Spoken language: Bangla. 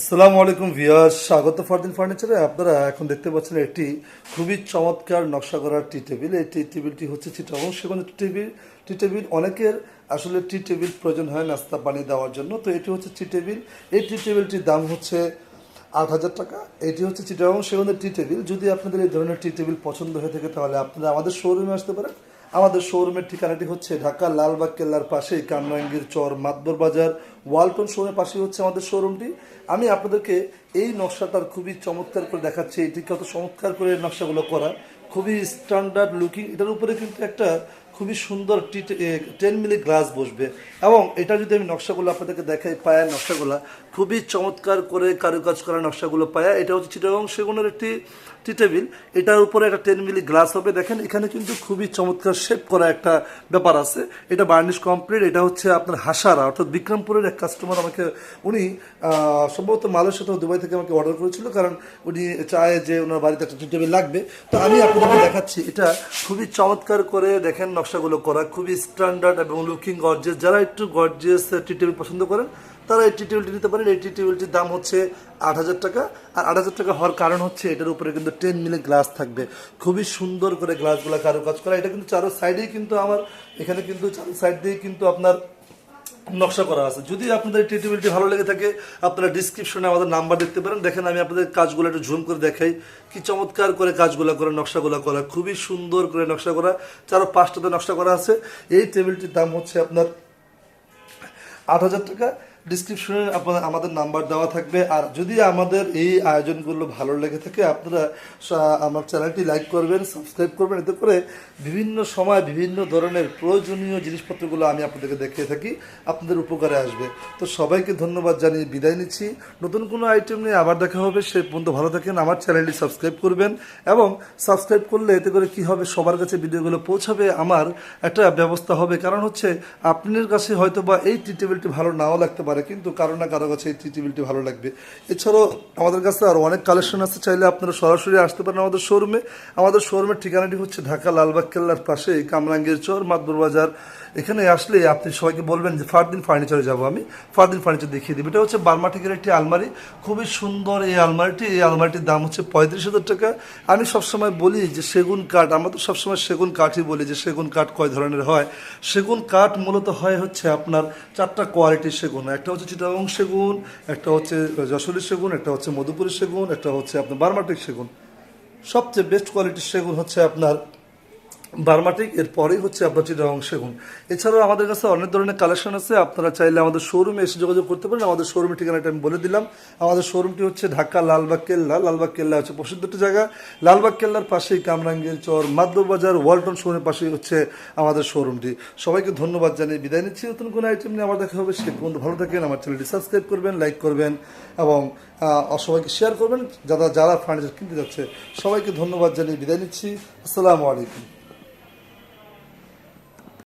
আসসালামু আলাইকুম ভিয়াস স্বাগত ফারদিন ফার্নিচারে। আপনারা এখন দেখতে পাচ্ছেন একটি খুবই চমৎকার নকশা করার টি টেবিল। এই টি টেবিলটি হচ্ছে চিটাগং। সেখানে টি টেবিল টি টেবিল অনেকের আসলে টি টেবিল প্রয়োজন হয় নাস্তা পানি দেওয়ার জন্য। তো এটি হচ্ছে টি টেবিল। এই টি টেবিলটির দাম হচ্ছে আট হাজার টাকা। এটি হচ্ছে চিটাগং। সেখানে টি টেবিল। যদি আপনাদের এই ধরনের টি টেবিল পছন্দ হয়ে থাকে, তাহলে আপনারা আমাদের শোরুমে আসতে পারেন। আমাদের শোরুমের ঠিকানাটি হচ্ছে ঢাকা লালবাগ কেল্লার পাশে কামরাঙ্গীর চর মাতবর বাজার, ওয়ালটন শোরুমের পাশে হচ্ছে আমাদের শোরুমটি। আমি আপনাদেরকে এই নকশাটার খুবই চমৎকার করে দেখাচ্ছি। এটি কত চমৎকার করে নকশাগুলো করা। খুবই স্ট্যান্ডার্ড লুকিং এটার উপরে কিন্তু একটা খুবই সুন্দর টেন মিলি গ্লাস বসবে। এবং এটা যদি আমি নকশাগুলো আপনাদেরকে দেখাই, পায়ের নকশাগুলো, খুবই চমৎকার করে কারুকাজ করা নকশাগুলো পায়া। এটা হচ্ছে চিটাগং সেগুনের একটি টি টেবিল। এটার উপরে একটা টেন মিলি গ্লাস হবে। দেখেন, এখানে কিন্তু খুবই চমৎকার শেপ করা একটা ব্যাপার আছে। এটা বার্নিশ কমপ্লিট এটা হচ্ছে আপনার হাসারা, অর্থাৎ বিক্রমপুরের এক কাস্টমার আমাকে, উনি সম্ভবত মালয়েশিয়া থেকে দুবাই থেকে আমাকে অর্ডার করেছিল, কারণ উনি চায় যে ওনার বাড়িতে একটা টি টেবিল লাগবে। তো আমি আপনাদেরকে দেখাচ্ছি, এটা খুবই চমৎকার করে দেখেন নকশাগুলো করা খুবই স্ট্যান্ডার্ড এবং লুকিং গর্জিয়াস যারা একটু গর্জিয়াস টি টেবিল পছন্দ করেন, তারা এই টি টেবিলটি নিতে পারেন। এই টি টেবিলটির দাম হচ্ছে আট হাজার টাকা। আর আট হাজার টাকা হওয়ার কারণ হচ্ছে এটার উপরে কিন্তু টেন মিলে গ্লাস থাকবে। খুবই সুন্দর করে গ্লাসগুলো কারও কাজ করা। এটা কিন্তু চারো সাইডেই কিন্তু আমার, এখানে কিন্তু চারো সাইড দিয়েই কিন্তু আপনার নকশা করা আছে। যদি আপনাদের ট্রিটমেন্টটি ভালো লেগে থাকে, আপনারা ডিসক্রিপশনে আমাদের নাম্বার দেখতে পারেন। দেখেন, আমি আপনাদের কাজগুলো একটু ঝুম করে দেখাই। কি চমৎকার করে কাজগুলো করা, নকশাগুলো করা। খুবই সুন্দর করে নকশা করা। চারো পাঁচটাতে নকশা করা আছে। এই টেবিলটির দাম হচ্ছে আপনার আট হাজার টাকা। ডিসক্রিপশনে আপনার আমাদের নাম্বার দেওয়া থাকবে। আর যদি আমাদের এই আয়োজনগুলো ভালো লেগে থাকে, আপনারা আমার চ্যানেলটি লাইক করবেন সাবস্ক্রাইব করবেন। এতে করে বিভিন্ন সময় বিভিন্ন ধরনের প্রয়োজনীয় জিনিসপত্রগুলো আমি আপনাদেরকে দেখিয়ে থাকি, আপনাদের উপকারে আসবে। তো সবাইকে ধন্যবাদ জানিয়ে বিদায় নিচ্ছি। নতুন কোনো আইটেম নিয়ে আবার দেখা হবে। সে পর্যন্ত ভালো থাকেন, আমার চ্যানেলটি সাবস্ক্রাইব করবেন এবং সাবস্ক্রাইব করলে এতে করে কি হবে, সবার কাছে ভিডিওগুলো পৌঁছাবে, আমার একটা ব্যবস্থা হবে। কারণ হচ্ছে, আপনার কাছে হয়তো বা এই টি টেবিলটি ভালো নাও লাগতে পারে। কিন্তু কারও না কারও কাছে এই টেবিলটি ভালো লাগবে। এছাড়াও আমাদের কাছে আরও অনেক কালেকশন আছে, চাইলে আপনারা সরাসরি আসতে পারেন আমাদের শোরুমে আমাদের শোরুমের ঠিকানাটি হচ্ছে ঢাকা লালবাগ কেল্লার পাশে কামরাঙ্গের চর, মাতবর বাজার। এখানে আসলে আপনি সবাইকে বলবেন যে, ফারদিন ফার্নিচারে যাব আমি। ফারদিন ফার্নিচার দেখিয়ে দিই এটা হচ্ছে বার্মাটিকের একটি আলমারি। খুবই সুন্দর এই আলমারিটি। এই আলমারিটির দাম হচ্ছে পঁয়ত্রিশ হাজার টাকা। আমি সবসময় বলি যে, সেগুন কাঠ, আমরা তো সবসময় সেগুন কাঠই বলি যে, সেগুন কাঠ কয় ধরনের হয়? সেগুন কাঠ মূলত হয় হচ্ছে আপনার চারটা কোয়ালিটির সেগুন। একটা হচ্ছে চিটাগং সেগুন, একটা হচ্ছে যশোরী সেগুন, একটা হচ্ছে মধুপুরী সেগুন, একটা হচ্ছে আপনার বার্মাটিক সেগুন। সবচেয়ে বেস্ট কোয়ালিটির সেগুন হচ্ছে আপনার বার্মাটিক, এরপরেই হচ্ছে আপনার চিটাগং সেগুন এছাড়াও আমাদের কাছে অনেক ধরনের কালেকশন আছে, আপনারা চাইলে আমাদের শোরুমে এসে যোগাযোগ করতে পারেন। আমাদের শোরুমের ঠিকানাটা আমি বলে দিলাম। আমাদের শোরুমটি হচ্ছে ঢাকা লালবাগ কেল্লা। লালবাগ কেল্লা হচ্ছে প্রসিদ্ধ একটা জায়গা। লালবাগ কেল্লার পাশেই কামরাঙ্গীর চর মাদ্দর বাজার ওয়ালটন শোরুমের পাশেই হচ্ছে আমাদের শোরুমটি সবাইকে ধন্যবাদ জানিয়ে বিদায় নিচ্ছি। নতুন কোনো আইটেম নিয়ে আমার দেখা হবে, সে পর্যন্ত ভালো থাকেন, আমার চ্যানেলটি সাবস্ক্রাইব করবেন লাইক করবেন এবং সবাইকে শেয়ার করবেন। যারা যারা ফার্নিচার কিনতে যাচ্ছে, সবাইকে ধন্যবাদ জানিয়ে বিদায় নিচ্ছি। আসসালামু আলাইকুম।